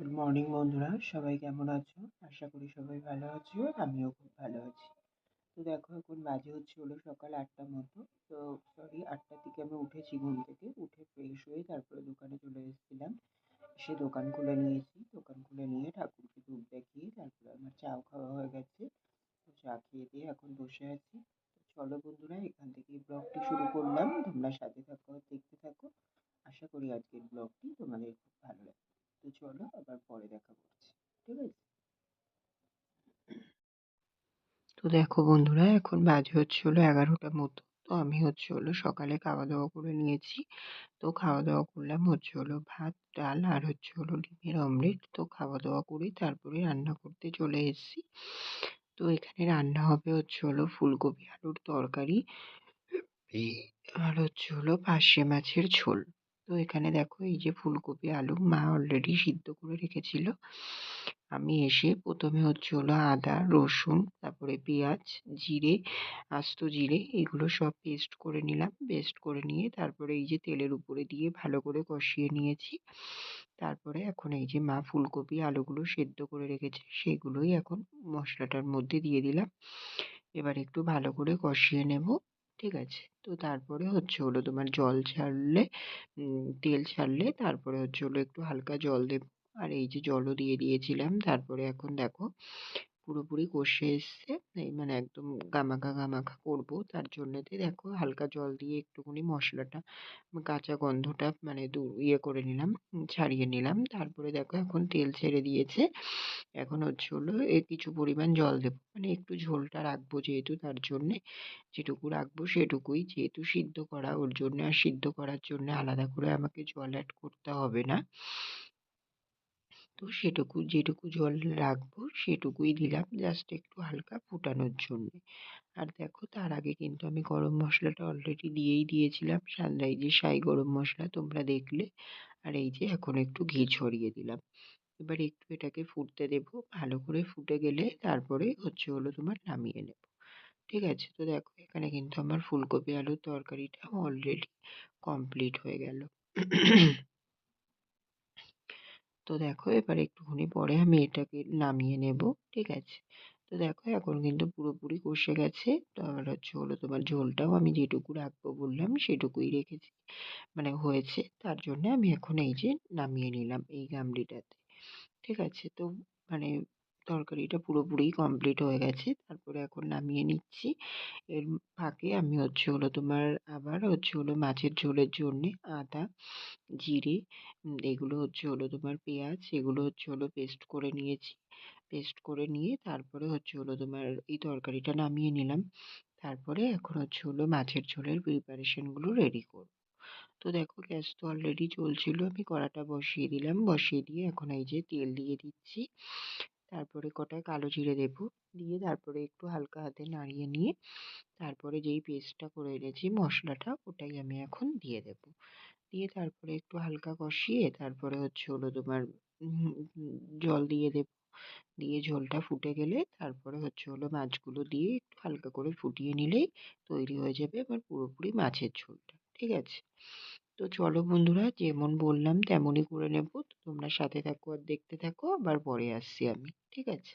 Good morning বন্ধুরা। সবাই কেমন আছো? আশা করি সবাই ভালো আছো আমিও খুব ভালো আছি। তো দেখো, এখন বাজে হচ্ছে হলো সকাল আটটার মতো। তো সরি আটটার দিকে আমি উঠেছি ঘুম থেকে। উঠে ফ্রেশ হয়ে তারপরে দোকানে চলে এসেছিলাম। সে দোকান খুলে নিয়েছি। দোকান খুলে নিয়ে ঠাকুরকে ধূপ দেখিয়ে তারপরে আমার চাও খাওয়া হয়ে গেছে। তো চা খেয়ে দিয়ে এখন বসে আছি। চলো বন্ধুরা, এখান থেকেই ব্লগটি শুরু করলাম। তোমরা সাথে থাকো, দেখতে থাকো। আশা করি আজকের ব্লগটি তোমাদের খুব ভালো লাগবে। চলো, আবার পরে দেখা করছি। ঠিক আছে? তো দেখো বন্ধুরা, এখন বাজে হচ্ছে হলো এগারোটার মতো। তো আমি হচ্ছে হলো সকালে খাওয়া দাওয়া করে নিয়েছি। তো খাওয়া দাওয়া করলাম হচ্ছে হলো ভাত, ডাল আর হচ্ছে হলো ডিমের অমলেট। তো খাওয়া দাওয়া করে তারপরে রান্না করতে চলে এসেছি। তো এখানে রান্না হবে হচ্ছে হলো ফুলকপি আলুর তরকারি আর হচ্ছে হলো পার্শে মাছের ঝোল। তো এখানে দেখো এই যে ফুলকপি, আলু মা অলরেডি সিদ্ধ করে রেখেছিল। আমি এসে প্রথমে হচ্ছে হলো আদা, রসুন, তারপরে পেঁয়াজ, জিরে, আস্ত জিরে এগুলো সব পেস্ট করে নিলাম। পেস্ট করে নিয়ে তারপরে এই যে তেলের উপরে দিয়ে ভালো করে কষিয়ে নিয়েছি। তারপরে এখন এই যে মা ফুলকপি, আলুগুলো সেদ্ধ করে রেখেছে, সেগুলোই এখন মশলাটার মধ্যে দিয়ে দিলাম। এবার একটু ভালো করে কষিয়ে নেব। ঠিক আছে? তো তারপরে হচ্ছে হলো তোমার জল ছাড়লে তেল ছাড়লে তারপরে হচ্ছে হলো একটু হালকা জল দেব। আর এই যে জলও দিয়ে দিয়েছিলাম। তারপরে এখন দেখো পুরোপুরি কষে এসছে। এই মানে একদম গামাখা গামাখা করব। তার জন্যেতে দেখো হালকা জল দিয়ে একটুখানি মশলাটা কাঁচা গন্ধটা মানে দু ইয়ে করে নিলাম, ছাড়িয়ে নিলাম। তারপরে দেখো এখন তেল ছেড়ে দিয়েছে। এখন হচ্ছে হলো কিছু পরিমাণ জল দেবো। মানে একটু ঝোলটা রাখব যেহেতু তার জন্যে। যেটুকু রাখব সেটুকুই। যেহেতু সিদ্ধ করা ওর জন্য, আর সিদ্ধ করার জন্য আলাদা করে আমাকে জল অ্যাড করতে হবে না। তো সেটুকু, যেটুকু জল রাখব সেটুকুই দিলাম জাস্ট একটু হালকা ফুটানোর জন্যে। আর দেখো তার আগে কিন্তু আমি গরম মশলাটা অলরেডি দিয়েই দিয়েছিলাম সানরাইজের সাই গরম মশলা তোমরা দেখলে। আর এই যে এখন একটু ঘি ছড়িয়ে দিলাম। এবার একটু এটাকে ফুটতে দেবো, ভালো করে ফুটে গেলে তারপরে হচ্ছে হলো তোমার নামিয়ে নেব। ঠিক আছে? তো দেখো এখানে কিন্তু আমার ফুলকপি আলুর তরকারিটা অলরেডি কমপ্লিট হয়ে গেল। তো দেখো এবার একটুখানি পরে আমি এটাকে নামিয়ে নেব, ঠিক আছে? তো দেখো এখন কিন্তু পুরোপুরি কষে গেছে তো আমার হচ্ছে হলো তোমার ঝোলটাও আমি যেটুকু রাখব বললাম সেটুকুই রেখেছি মানে হয়েছে, তার জন্য আমি এখন এই যে নামিয়ে নিলাম এই গামলিটাতে, ঠিক আছে? তো মানে তরকারিটা পুরোপুরি কমপ্লিট হয়ে গেছে। তারপরে এখন নামিয়ে নিচ্ছি। এর ফাঁকে আমি হচ্ছে হলো তোমার আবার হচ্ছে হলো মাছের ঝোলের জন্যে আদা, জিরে এগুলো হচ্ছে হলো তোমার পেঁয়াজ, এগুলো হচ্ছে হলো পেস্ট করে নিয়েছি। পেস্ট করে নিয়ে তারপরে হচ্ছে হলো তোমার এই তরকারিটা নামিয়ে নিলাম। তারপরে এখন হচ্ছে হলো মাছের ঝোলের প্রিপারেশনগুলো রেডি করব। তো দেখো গ্যাস তো অলরেডি চলছিল, আমি কড়াটা বসিয়ে দিলাম। বসিয়ে দিয়ে এখন এই যে তেল দিয়ে দিচ্ছি। তারপরে কটা কালো জিরে দেবো, দিয়ে তারপরে একটু হালকা হাতে নাড়িয়ে নিয়ে তারপরে যেই পেস্টটা করে এনেছি মশলাটা ওটাই আমি এখন দিয়ে দেবো। দিয়ে তারপরে একটু হালকা কষিয়ে তারপরে হচ্ছে হলো তোমার জল দিয়ে দেবো। দিয়ে ঝোলটা ফুটে গেলে তারপরে হচ্ছে হলো মাছগুলো দিয়ে একটু হালকা করে ফুটিয়ে নিলেই তৈরি হয়ে যাবে আমার পুরোপুরি মাছের ঝোলটা, ঠিক আছে? তো চলো বন্ধুরা, যেমন বললাম তেমনই করে নেব। তোমরা সাথে থাকো আর দেখতে থাকো, আবার পরে আসছি আমি, ঠিক আছে?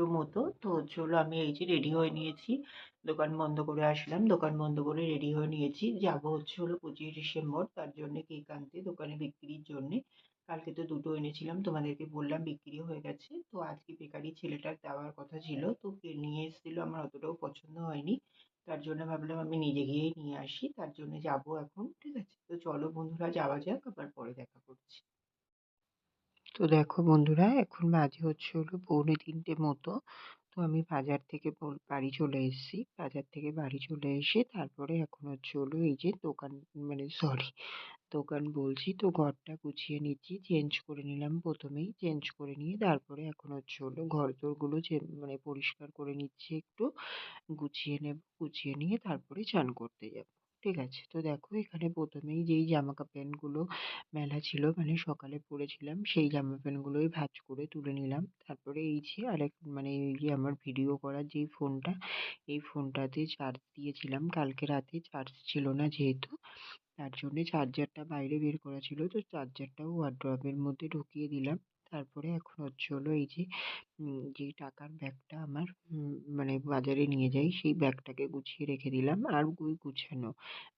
দুটো মতো। তো হলো আমি এই যে রেডি হয়ে নিয়েছি। দোকান বন্ধ করে আসলাম। দোকান বন্ধ করে রেডি হয়ে নিয়েছি। যাব হচ্ছে হলো পঁচিশে ডিসেম্বর। তার জন্য কেক আনতে, দোকানে বিক্রির জন্যে। কালকে তো দুটো এনেছিলাম, তোমাদেরকে বললাম বিক্রি হয়ে গেছে। তো আজকে বেকারি ছেলেটার দেওয়ার কথা ছিল। তো নিয়ে এসেছিল, আমার অতটাও পছন্দ হয়নি। তার জন্য ভাবলাম আমি নিজে গিয়েই নিয়ে আসি। তার জন্য যাব এখন, ঠিক আছে? তো চলো বন্ধুরা, যাওয়া যাক, আবার পরে দেখা করছি। তো দেখো বন্ধুরা, এখন বাজে হচ্ছে হলো পৌনে তিনটে মতো। তো আমি বাজার থেকে বাড়ি চলে এসেছি। বাজার থেকে বাড়ি চলে এসে তারপরে এখন হচ্ছে হলো এই যে দোকান মানে সরি, দোকান বলছি। তো ঘরটা গুছিয়ে নিচ্ছি চেঞ্জ করে নিলাম প্রথমেই। চেঞ্জ করে নিয়ে তারপরে এখন হচ্ছে হলো ঘর দোরগুলো মানে পরিষ্কার করে নিচ্ছি একটু। গুছিয়ে নেব, গুছিয়ে নিয়ে তারপরে চান করতে যাব। ঠিক আছে। তো দেখো এখানে প্রথমেই যেই জামা প্যান্টগুলো মেলা ছিল মানে সকালে পরেছিলাম, সেই জামা প্যান্টগুলোই ভাঁজ করে তুলে নিলাম। তারপরে এই যে আরেক মানে এই যে আমার ভিডিও করার যেই ফোনটা, এই ফোনটাতে চার্জ দিয়েছিলাম। কালকে রাতে চার্জ ছিল না যেহেতু, তার জন্যে চার্জারটা বাইরে বের করা ছিল। তো চার্জারটাও ওয়ারড্রবের মধ্যে ঢুকিয়ে দিলাম। তারপরে এখন হচ্ছে হলো এই যে যেই টাকার ব্যাগটা আমার মানে বাজারে নিয়ে যাই, সেই ব্যাগটাকে গুছিয়ে রেখে দিলাম। আর ওই গুছানো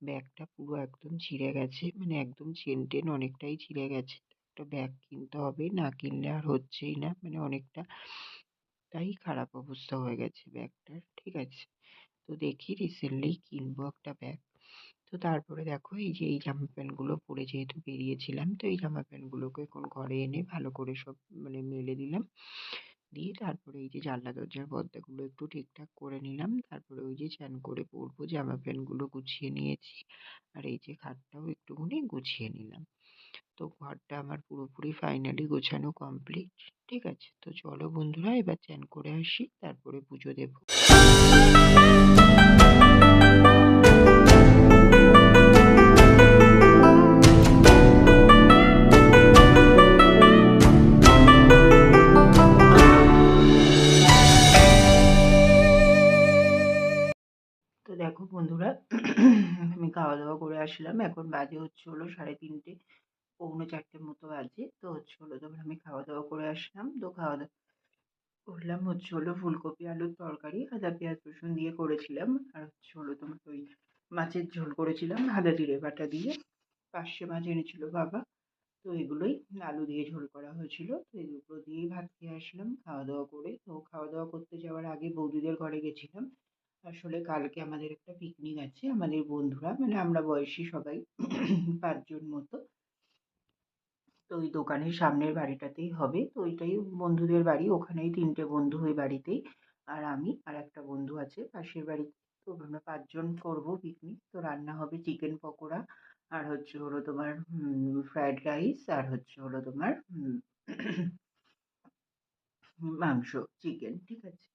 ব্যাগটা পুরো একদম ছিঁড়ে গেছে মানে একদম চেন টেন অনেকটাই ছিঁড়ে গেছে। একটা ব্যাগ কিনতে হবে, না কিনলে আর হচ্ছেই না মানে অনেকটা তাই খারাপ অবস্থা হয়ে গেছে ব্যাগটার, ঠিক আছে? তো দেখি রিসেন্টলি কিনবো একটা ব্যাগ। তো তারপরে দেখো, এই যে এই জামা প্যান্টগুলো পরে যেহেতু বেরিয়েছিলাম, তো এই জামা প্যান্টগুলোকে এখন ঘরে এনে ভালো করে সব মানে মেলে দিলাম। দিয়ে তারপরে এই যে জানলা দরজার পর্দাগুলো একটু ঠিকঠাক করে নিলাম। তারপরে ওই যে চান করে পরবো জামা প্যান্টগুলো গুছিয়ে নিয়েছি। আর এই যে খাটটাও একটুখানি গুছিয়ে নিলাম। তো ঘরটা আমার পুরোপুরি ফাইনালি গোছানো কমপ্লিট, ঠিক আছে? তো চলো বন্ধুরা, এবার চান করে আসি, তারপরে পুজো দেবো। খাওয়া দাওয়া করে আসলাম। এখন বাজে হচ্ছে হলো সাড়ে তিনটে, পৌনে চারটের মতো বাজে। তো হচ্ছে হলো তখন আমি খাওয়া দাওয়া করে আসলাম, তো খাওয়া দাওয়া করলাম হচ্ছে হলো ফুলকপি, আলুর তরকারি, আদা, পেঁয়াজ, রসুন দিয়ে করেছিলাম। আর হচ্ছে হলো তোমার ওই মাছের ঝোল করেছিলাম, আদা, জিরে বাটা দিয়ে। পার্শে মাছ এনেছিল বাবা। তো এগুলোই আলু দিয়ে ঝোল করা হয়েছিল। তো এগুলো দিয়েই ভাত খেয়ে আসলাম খাওয়া দাওয়া করে। তো খাওয়া দাওয়া করতে যাওয়ার আগে বৌদিদের ঘরে গেছিলাম। আসলে কালকে আমাদের একটা পিকনিক আছে, আমাদের বন্ধুরা মানে আমরা বয়সী সবাই, পাঁচজন মতো। তো ওই দোকানের সামনের বাড়িটাতেই হবে। তো ওইটাই বন্ধুদের বাড়ি, ওখানেই তিনটে বন্ধু ওই বাড়িতেই, আর আমি আর একটা বন্ধু আছে পাশের বাড়ি। তো আমরা পাঁচজন করব পিকনিক তো রান্না হবে চিকেন পকোড়া, আর হচ্ছে হলো তোমার ফ্রায়েড রাইস আর হচ্ছে হলো তোমার মাংস চিকেন ঠিক আছে?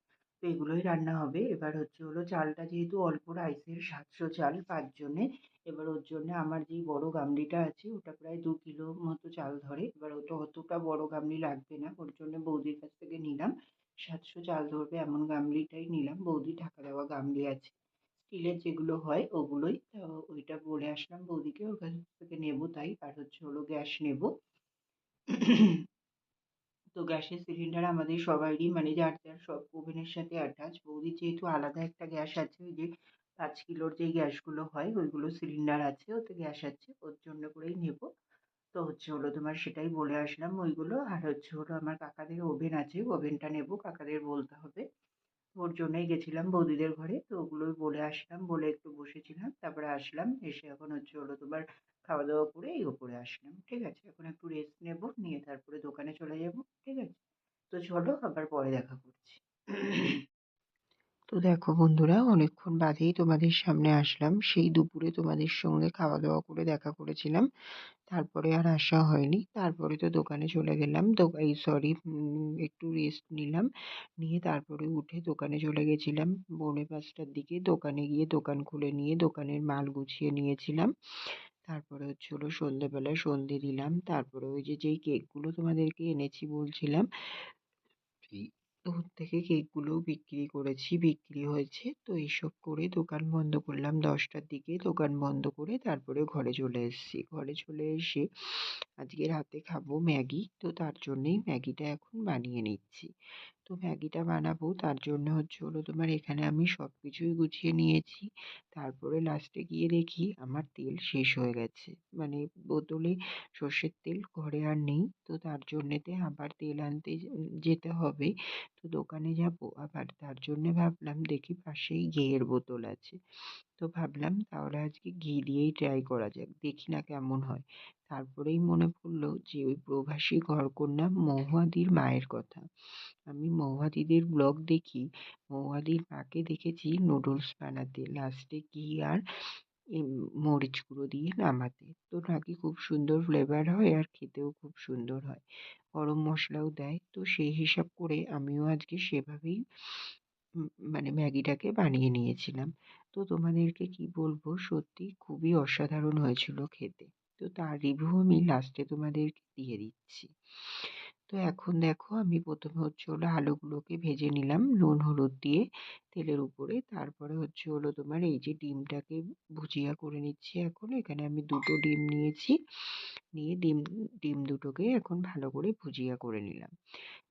তো এগুলোই রান্না হবে। এবার হচ্ছে হলো চালটা যেহেতু অল্প রাইসের সাতশো চাল পাঁচজনে, এবার ওর জন্য আমার যেই বড় গামলিটা আছে ওটা প্রায় দু কিলো মতো চাল ধরে। এবার ওটা অতটা বড় গামলি লাগবে না, ওর জন্য বৌদির কাছ থেকে নিলাম। সাতশো চাল ধরবে এমন গামলিটাই নিলাম। বৌদি ঢাকা দেওয়া গামলি আছে, স্টিলের যেগুলো হয় ওগুলোই। ওইটা বলে আসলাম বৌদিকে, ওর কাছ থেকে নেব তাই, আর হচ্ছে হলো গ্যাস নেব। তো গ্যাসের সিলিন্ডার আমাদের সবারই মানে যার যার সব ওভেনের সাথে অ্যাটাচ বৌদির যেহেতু আলাদা একটা গ্যাস আছে, ওই যে পাঁচ কিলোর যেই গ্যাসগুলো হয়, ওইগুলো সিলিন্ডার আছে, ওতে গ্যাস আছে, ওর জন্য করেই নেব। তো হচ্ছে হলো তোমার সেটাই বলে আসলাম ওইগুলো, আর হচ্ছে হলো আমার কাকাদের ওভেন আছে, ওভেনটা নেব, কাকাদের বলতে হবে। ওর জন্যই গেছিলাম বৌদিদের ঘরে, তো ওগুলোই বলে আসলাম, বলে একটু বসেছিলাম, তারপরে আসলাম, এসে এখন হচ্ছে হলো তোমার খাওয়া দাওয়া করে এই ওপরে আসলাম, ঠিক আছে? এখন একটু রেস্ট নেব, নিয়ে তারপরে দোকানে চলে যাব, ঠিক আছে? তো চলো, আবার পরে দেখা করছি। তো দেখো বন্ধুরা, অনেকক্ষণ বাদেই তোমাদের সামনে আসলাম। সেই দুপুরে তোমাদের সঙ্গে খাওয়া দাওয়া করে দেখা করেছিলাম। তারপরে আর আসা হয়নি। তারপরে তো দোকানে চলে গেলাম। তো এই সরি একটু রেস্ট নিলাম। নিয়ে তারপরে উঠে দোকানে চলে গেছিলাম। পৌনে পাঁচটার দিকে দোকানে গিয়ে দোকান খুলে নিয়ে দোকানের মাল গুছিয়ে নিয়েছিলাম। তারপরে হচ্ছে হলো সন্ধেবেলায় সন্ধে দিলাম। তারপরে ওই যে, যেই কেকগুলো তোমাদেরকে এনেছি বলছিলাম ওর থেকে কেকগুলোও বিক্রি করেছি, বিক্রি হয়েছে। তো এইসব করে দোকান বন্ধ করলাম দশটার দিকে। দোকান বন্ধ করে তারপরে ঘরে চলে এসেছি। ঘরে চলে এসে আজকে রাতে খাব ম্যাগি। তো তার জন্যেই ম্যাগিটা এখন বানিয়ে নিচ্ছি। তো ম্যাগিটা বানাবো। তার জন্য হচ্ছে হলো তোমার এখানে আমি সব কিছুই গুছিয়ে নিয়েছি। তারপরে লাস্টে গিয়ে দেখি আমার তেল শেষ হয়ে গেছে। মানে বোতলে সর্ষের তেল ঘরে আর নেই। তো তার জন্যেতে আবার তেল আনতে যেতে হবে। তো দোকানে যাব। আবার তার জন্যে ভাবলাম, দেখি পাশেই ঘিয়ের বোতল আছে। তো ভাবলাম তাহলে আজকে ঘি দিয়েই ট্রাই করা যাক। দেখি না কেমন হয়। তারপরেই মনে পড়ল যে, ওই প্রবাসী ঘরকন্যা মহুয়াদির মায়ের কথা। আমি মহুয়াদিদের ব্লগ দেখি মহুয়াদির মাকে দেখেছি নুডলস বানাতে। লাস্টে ঘি আর মরিচ গুঁড়ো দিয়ে নামাতে। তো নাকি খুব সুন্দর ফ্লেভার হয় আর খেতেও খুব সুন্দর হয়। গরম মশলাও দেয়। তো সেই হিসাব করে আমিও আজকে সেভাবেই মানে ম্যাগিটাকে বানিয়ে নিয়েছিলাম। তো তোমাদেরকে কি বলব সত্যি খুবই অসাধারণ হয়েছিল খেতে। তো তার রিভিউ আমি লাস্টে তোমাদের দিয়ে দিচ্ছি। তো এখন দেখো আমি প্রথমে হচ্ছে হলো আলুগুলোকে ভেজে নিলাম, নুন, হলুদ দিয়ে তেলের উপরে। তারপরে হচ্ছে হলো তোমার এই যে ডিমটাকে ভুজিয়া করে নিচ্ছি এখন। এখানে আমি দুটো ডিম নিয়েছি। নিয়ে ডিম ডিম দুটোকে এখন ভালো করে ভুজিয়া করে নিলাম।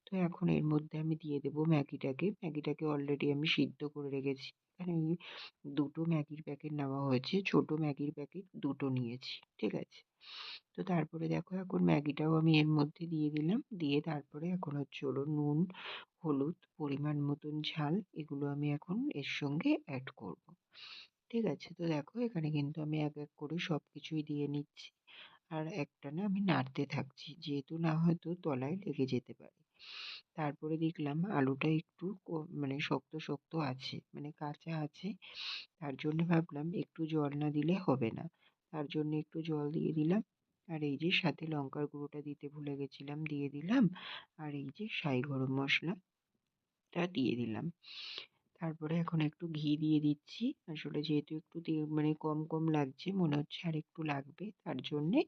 তো এখন এর মধ্যে আমি দিয়ে দেবো ম্যাগিটাকে। ম্যাগিটাকে অলরেডি আমি সিদ্ধ করে রেখেছি। এখানে আমি দুটো ম্যাগির প্যাকেট নেওয়া হয়েছে। ছোটো ম্যাগির প্যাকেট দুটো নিয়েছি, ঠিক আছে? তো তারপরে দেখো এখন ম্যাগিটাও আমি এর মধ্যে দিয়ে দিলাম। দিয়ে তারপরে এখন হচ্ছে হলো নুন, হলুদ, পরিমাণ মতন ঝাল এগুলো আমি এখন এর সঙ্গে অ্যাড করব। ঠিক আছে? তো দেখো এখানে কিন্তু আমি এক এক করে সব কিছুই দিয়ে নিচ্ছি। আর একটা না আমি নাড়তে থাকছি। যেহেতু না হয়তো তলায় লেগে যেতে পারে। তারপরে দেখলাম আলুটা একটু মানে শক্ত শক্ত আছে মানে কাঁচা আছে। তার জন্য ভাবলাম একটু জল না দিলে হবে না। তার জন্য একটু জল দিয়ে দিলাম। আর এই যে সাথে লঙ্কার গুঁড়োটা দিতে ভুলে গেছিলাম, দিয়ে দিলাম। আর এই যে সাই গরম মশলাটা দিয়ে দিলাম। তারপরে এখন একটু ঘি দিয়ে দিচ্ছি। আসলে যেহেতু একটু মানে কম কম লাগছে, মনে হচ্ছে আর একটু লাগবে তার জন্যে।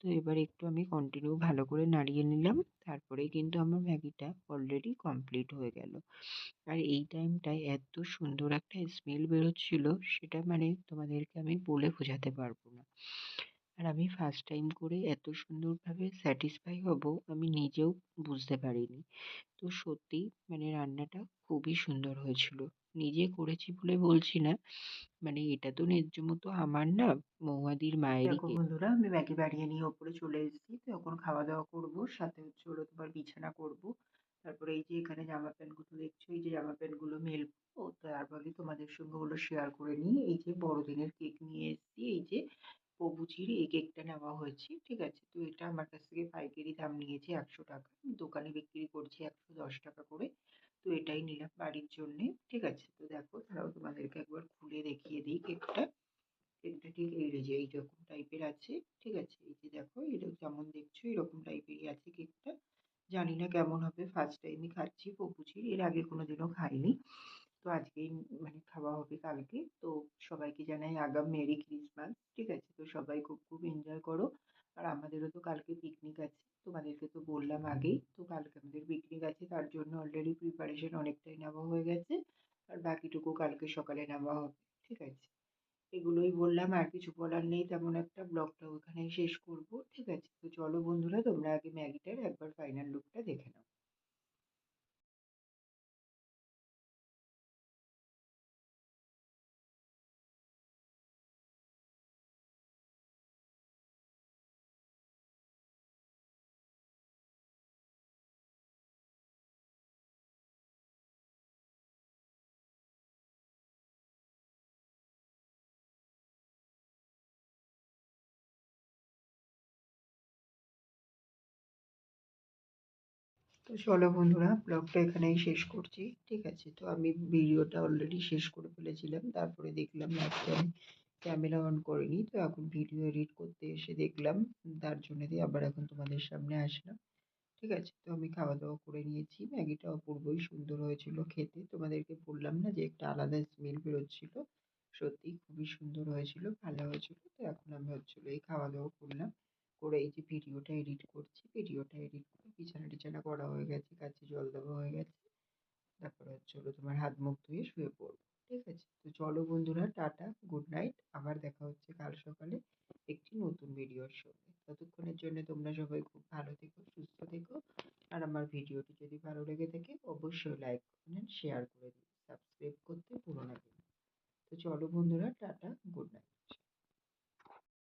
তো এবার একটু আমি কন্টিনিউ ভালো করে নাড়িয়ে নিলাম। তারপরেই কিন্তু আমার ম্যাগিটা অলরেডি কমপ্লিট হয়ে গেল। আর এই টাইমটায় এত সুন্দর একটা স্মেল বেরোচ্ছিল, সেটা মানে তোমাদেরকে আমি বলে বোঝাতে পারব না। আর আমি ফার্স্ট টাইম করে এত সুন্দরভাবে স্যাটিসফাই হব আমি নিজেও বুঝতে পারিনি। তো সত্যিই মানে রান্নাটা খুবই সুন্দর হয়েছিল। নিজে করেছি বলে বলছি না মানে এটা তো ন্যায্য মতো আমার না মৌয়াদির মায়ের বন্ধুরা আমি ম্যাগি বাড়িয়ে নিয়ে ওপরে চলে এসেছি তো এখন খাওয়া দাওয়া করব সাথে হচ্ছে হলো তোমার বিছানা করব। তারপরে এই যে এখানে জামা প্যান্টগুলো দেখছ এই যে জামা প্যান্টগুলো মেলবো তারপরে তোমাদের সঙ্গে ওগুলো শেয়ার করে নিই। এই যে বড়দিনের কেক নিয়ে এসেছি এই যে প্রভুজির এই কেকটা নেওয়া হয়েছে, ঠিক আছে? তো এটা আমার কাছ থেকে পাইকারি দাম নিয়েছে একশো টাকা। দোকানে বিক্রি করছি একশো দশ টাকা করে। তো এটাই নিলাম বাড়ির জন্যে, ঠিক আছে? তো দেখো, তারাও তোমাদেরকে একবার খুলে দেখিয়ে দিই কেকটা। কেকটা ঠিক এই যে এইরকম টাইপের আছে, ঠিক আছে? এই যে দেখো এরকম যেমন দেখছ, এরকম টাইপেরই আছে কেকটা। জানি না কেমন হবে ফার্স্ট টাইমই খাচ্ছি প্রভুজির, এর আগে কোনোদিনও খাইনি। তো আজকেই মানে খাওয়া হবে কালকে। তো সবাইকে জানাই আগাম মেরি ক্রিসমাস, ঠিক আছে? তো সবাই খুব খুব এনজয় করো। আর আমাদেরও তো কালকে পিকনিক আছে। তোমাদেরকে তো বললাম আগেই, তো কালকে আমাদের পিকনিক আছে। তার জন্য অলরেডি প্রিপারেশন অনেকটাই নেওয়া হয়ে গেছে। আর বাকিটুকু কালকে সকালে নেওয়া হবে, ঠিক আছে? এগুলোই বললাম, আর কিছু বলার নেই। তেমন একটা ব্লগটা ওখানেই শেষ করব, ঠিক আছে? তো চলো বন্ধুরা, তোমরা আগে ম্যাগিটার একবার ফাইনাল লুকটা দেখে নাও। তো চলো বন্ধুরা, ব্লগটা এখানেই শেষ করছি, ঠিক আছে? তো আমি ভিডিওটা অলরেডি শেষ করে ফেলেছিলাম, তারপরে দেখলাম লাস্টে আমি ক্যামেরা অন করিনি, তো এখন ভিডিও এডিট করতে এসে দেখলাম, তার জন্য দিয়ে আবার এখন তোমাদের সামনে আসলাম, ঠিক আছে? তো আমি খাওয়া দাওয়া করে নিয়েছি, ম্যাগিটা অপূর্বই সুন্দর হয়েছিল খেতে, তোমাদেরকে বললাম না যে একটা আলাদা স্মেল বেরোচ্ছিল, সত্যিই খুবই সুন্দর হয়েছিল, ভালো হয়েছিল, তো এখন আমি হচ্ছিল এই খাওয়া দাওয়া করলাম। করে এই যে ভিডিওটা এডিট করছি, ভিডিওটা এডিট করে বিছানা টিছানা করা হয়ে গেছে কাছে জল দেওয়া হয়ে গেছে। তারপরে হচ্ছে তোমার হাত মুখ ধুয়ে শুয়ে পড়ব, ঠিক আছে? তো চলো বন্ধুরা, টাটা গুড নাইট আবার দেখা হচ্ছে কাল সকালে একটি নতুন ভিডিওর সঙ্গে। ততক্ষণের জন্য তোমরা সবাই খুব ভালো থেকো, সুস্থ থেকো। আর আমার ভিডিওটি যদি ভালো লেগে থাকে, অবশ্যই লাইক কমেন্ট শেয়ার করে দিন সাবস্ক্রাইব করতে ভুলো না তো চলো বন্ধুরা, টাটা গুড নাইট